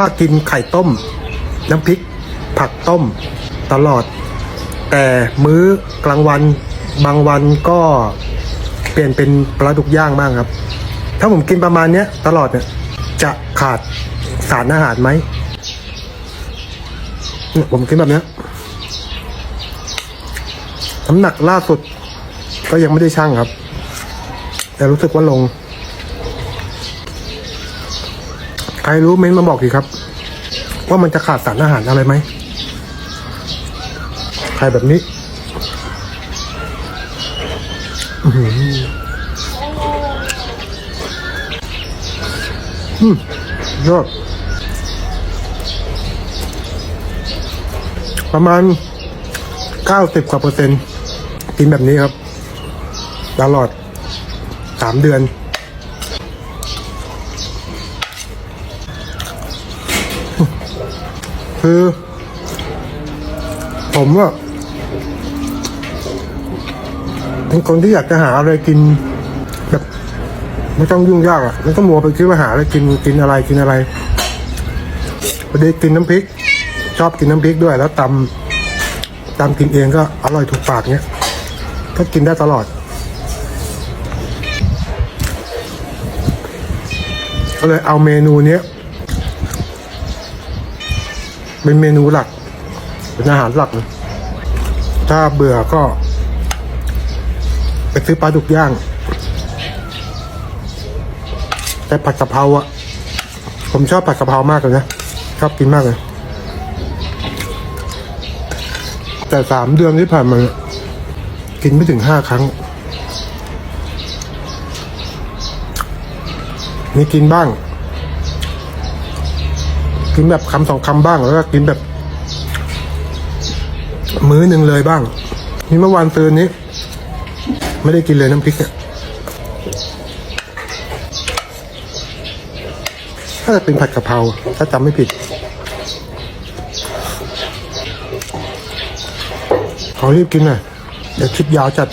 ถ้ากินไข่ต้ม น้ำพริก ผักต้มตลอด แต่มื้อกลางวันบางวันก็เปลี่ยนเป็นปลาดุกย่างบ้างครับ ถ้าผมกินประมาณเนี้ยตลอดเนี่ยจะขาดสารอาหารไหมผมกินแบบนี้น้ำหนักล่าสุดก็ยังไม่ได้ชั่งครับ แต่รู้สึกว่าลง ใครรู้เม้นต์มาบอกทีครับ ว่ามันจะขาดสารอาหารอะไรไหมใครแบบนี้อืมยอดประมาณเก้าสิบกว่าเปอร์เซ็นต์กินแบบนี้ครับ ตลอดสามเดือน คือ ผมว่าเป็นคนที่อยากจะหาอะไรกินแบบไม่ต้องยุ่งยากอะไม่ต้องมัวไปคิดว่าหาอะไรกินกินอะไรกินอะไรพอดีกินน้ำพริก ชอบกินน้ำพริกด้วย แล้วตำตำกินเองก็อร่อยถูกปากเนี้ยก็กินได้ตลอดก็เลยเอาเมนูเนี้ย เป็นเมนูหลัก เป็นอาหารหลักเลยถ้าเบื่อก็ ไปซื้อปลาดุกย่าง แต่ผัดกะเพราอะผมชอบผัดกะเพรามากเลยนะ ชอบกินมากเลย แต่สามเดือนที่ผ่านมา กินไม่ถึงห้าครั้ง มีกินบ้าง กินแบบคำสองคำบ้างแล้วก็กินแบบ มื้อหนึ่งเลยบ้าง นี่เมื่อวานซืนนี้ ไม่ได้กินเลยน้ำพริกเนี่ยถ้าจะเป็นผัดกะเพราถ้าจำไม่ผิดขอรีบกินหน่อยเดี๋ยวคลิปยาวจัด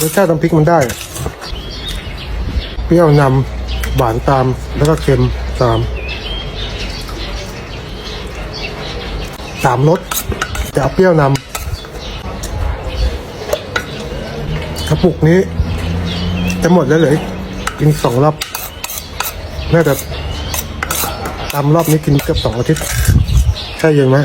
รสชาติน้ำพริกมันได้ เปรี้ยวนำหวานตามแล้วก็เค็มตามสามรสจะเอาเปรี้ยวนำกระปุกนี้ จะหมดแล้วเลยกินสองรอบ น่าจะตามรอบนี้กินเกือบสองอาทิตย์ ใช่ยังไหม